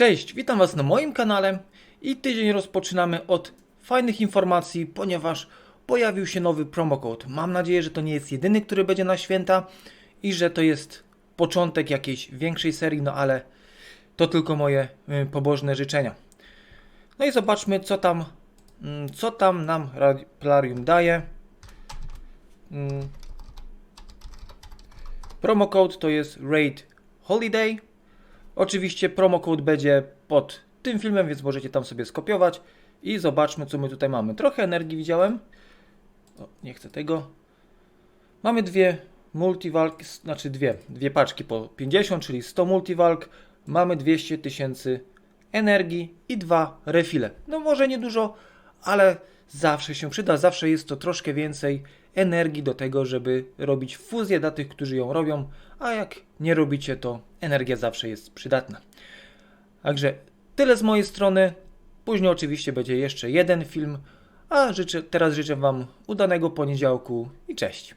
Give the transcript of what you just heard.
Cześć, witam Was na moim kanale i tydzień rozpoczynamy od fajnych informacji, ponieważ pojawił się nowy promocode. Mam nadzieję, że to nie jest jedyny, który będzie na święta i że to jest początek jakiejś większej serii, no ale to tylko moje y, pobożne życzenia. No i zobaczmy, co tam, mm, co tam nam Plarium daje. Mm. Promo code to jest Raid Holiday. Oczywiście promo code będzie pod tym filmem, więc możecie tam sobie skopiować i zobaczmy, co my tutaj mamy. Trochę energii widziałem. O, nie chcę tego. Mamy dwie multivalk, znaczy dwie, dwie paczki po 50, czyli 100 multivalk. Mamy 200 tysięcy energii i dwa refile. No może nie dużo, ale zawsze się przyda. Zawsze jest to troszkę więcej energii do tego, żeby robić fuzję dla tych, którzy ją robią, a jak nie robicie, to energia zawsze jest przydatna. Także tyle z mojej strony. Później oczywiście będzie jeszcze jeden film, a życzę, teraz życzę Wam udanego poniedziałku i cześć.